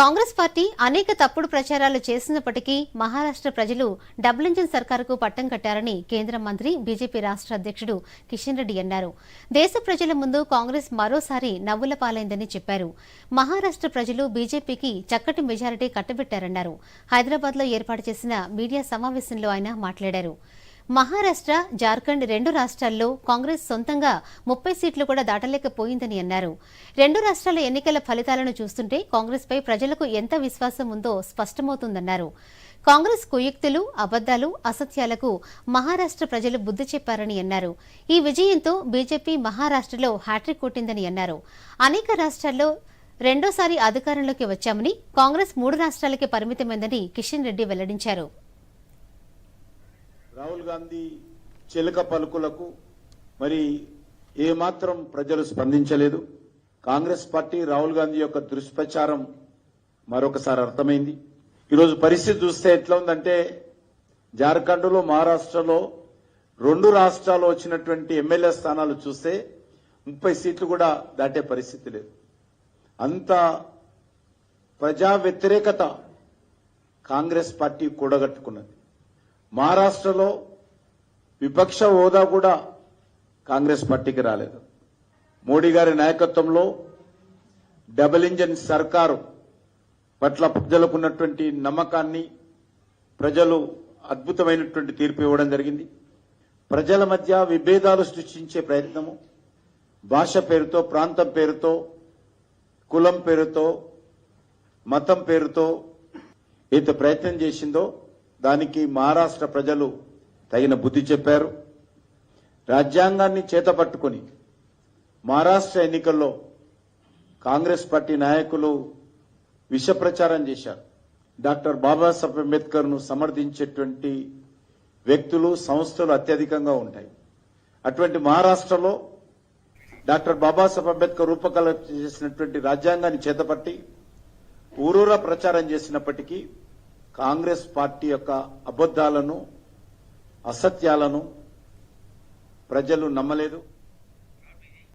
Congress party అనేక తప్పుడు ప్రచారాలు చేసినప్పటికీ మహారాష్ట్ర ప్రజలు డబుల్ ఇంజిన్ సర్కారుకు పట్టం కట్టారని కేంద్ర మంత్రి బీజేపీ రాష్ట్ర అధ్యక్షుడు కిషన్ రెడ్డి అన్నారు. దేశ ప్రజల ముందు కాంగ్రెస్ మరోసారి నవ్వుల పాలైందని చెప్పారు. మహారాష్ట్ర ప్రజలు బీజేపీకి చక్కటి మెజారిటీ కట్టబెట్టారన్నారు. హైదరాబాద్లో ఏర్పాటు చేసిన మీడియా సమావేశంలో ఆయన మాట్లాడారు. మహారాష్ట్ర జార్ఖండ్ రెండు రాష్ట్రాల్లో కాంగ్రెస్ సొంతంగా ముప్పై సీట్లు కూడా దాటలేకపోయిందని అన్నారు. రెండు రాష్ట్రాల ఎన్నికల ఫలితాలను చూస్తుంటే కాంగ్రెస్పై ప్రజలకు ఎంత విశ్వాసం ఉందో స్పష్టమవుతుందన్నారు. కాంగ్రెస్ కుయుక్తులు అబద్దాలు అసత్యాలకు మహారాష్ట్ర ప్రజలు బుద్ధి చెప్పారని అన్నారు. ఈ విజయంతో బీజేపీ మహారాష్ట్రలో హ్యాట్రిక్ కొట్టిందని అన్నారు. అనేక రాష్ట్రాల్లో రెండోసారి అధికారంలోకి వచ్చామని కాంగ్రెస్ మూడు రాష్ట్రాలకే పరిమితమైందని కిషన్ రెడ్డి వెల్లడించారు. గాంధీ చిలక పలుకులకు మరి ఏమాత్రం ప్రజలు స్పందించలేదు. కాంగ్రెస్ పార్టీ రాహుల్ గాంధీ యొక్క దుష్ప్రచారం మరొకసారి అర్థమైంది. ఈరోజు పరిస్థితి చూస్తే ఎట్లా ఉందంటే జార్ఖండ్లో మహారాష్ట్రలో రెండు రాష్ట్రాలు వచ్చినటువంటి ఎమ్మెల్యే స్థానాలు చూస్తే ముప్పై సీట్లు కూడా దాటే పరిస్థితి లేదు. అంత ప్రజా వ్యతిరేకత కాంగ్రెస్ పార్టీ కూడగట్టుకున్నది. మహారాష్ట్రలో విపక్ష హోదా కూడా కాంగ్రెస్ పార్టీకి రాలేదు. మోడీ గారి నాయకత్వంలో డబుల్ ఇంజన్ సర్కారు పట్ల ప్రజలకున్నటువంటి నమ్మకాన్ని ప్రజలు అద్భుతమైనటువంటి తీర్పు ఇవ్వడం జరిగింది. ప్రజల మధ్య విభేదాలు సృష్టించే ప్రయత్నము. భాష పేరుతో ప్రాంతం పేరుతో కులం పేరుతో మతం పేరుతో ఏదైతే ప్రయత్నం చేసిందో దానికి మహారాష్ట్ర ప్రజలు తగిన బుద్ధి చెప్పారు. రాజ్యాంగాన్ని చేతపట్టుకుని మహారాష్ట్ర ఎన్నికల్లో కాంగ్రెస్ పార్టీ నాయకులు విష ప్రచారం చేశారు. డాక్టర్ బాబాసాహెబ్ అంబేద్కర్ను సమర్థించేటువంటి వ్యక్తులు సంస్థలు అత్యధికంగా ఉంటాయి. అటువంటి మహారాష్ట్రలో డాక్టర్ బాబాసాహెబ్ అంబేద్కర్ రూపకల్పన చేసినటువంటి రాజ్యాంగాన్ని చేతపట్టి ఊరూరా ప్రచారం చేసినప్పటికీ కాంగ్రెస్ పార్టీ యొక్క అబద్దాలను అసత్యాలను ప్రజలు నమ్మలేదు.